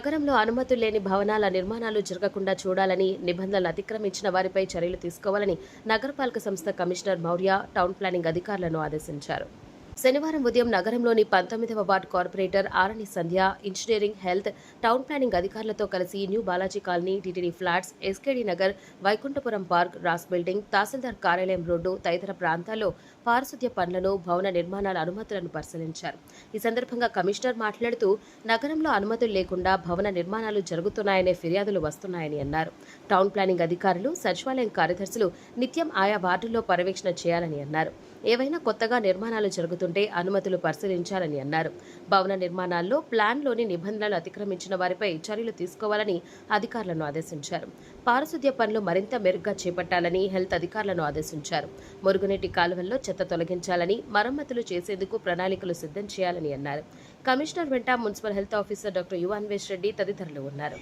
నగరంలో అనుమతులు లేని భవనాల నిర్మాణాలు జరగకుండా చూడాలని నిబంధనలు అతిక్రమించిన వారిపై చర్యలు తీసుకోవాలని నగరపాలక సంస్థ కమిషనర్ మౌర్య టౌన్ ప్లానింగ్ అధికారులను ఆదేశించారు. శనివారం ఉదయం నగరంలోని పంతొమ్మిదవ ward corporator Arani Sandhya engineering health town planning అధికారులతో కలిసి new Balaji colony TTD flats SKD Nagar Vaikunthapuram park Ross building tahsildar కార్యాలయం రోడ్డు తదితర ప్రాంతాల్లో పారిశుద్ధ్య పనులను భవన నిర్మాణాల అనుమతులను పరిశీలించారు. ఈ సందర్భంగా కమిషనర్ మాట్లాడుతూ నగరంలో అనుమతులు లేకుండా భవన నిర్మాణాలు జరుగుతున్నాయనే ఫిర్యాదులు వస్తున్నాయని అన్నారు. టౌన్ ప్లానింగ్ అధికారులు సచివాలయం కార్యదర్శులు నిత్యం ఆయా వార్డుల్లో పర్యవేక్షణ చేయాలని అన్నారు. ఏవైనా కొత్తగా నిర్మాణాలు జరుగుతుంటే అనుమతులు పరిశీలించాలని అన్నారు. భవన నిర్మాణాల్లో ప్లాన్లోని నిబంధనలు అతిక్రమించిన వారిపై చర్యలు తీసుకోవాలని అధికారులను ఆదేశించారు. పారిశుద్ధ్య పనులు మరింత మెరుగ్గా చేపట్టాలని హెల్త్ అధికారులను ఆదేశించారు. మురుగునీటి కాలువల్లో చెత్త తొలగించాలని మరమ్మతులు చేసేందుకు ప్రణాళికలు సిద్ధం చేయాలని అన్నారు. కమిషనర్ వెంట municipal health officer doctor Yuvanvesh Reddy తదితరులు ఉన్నారు.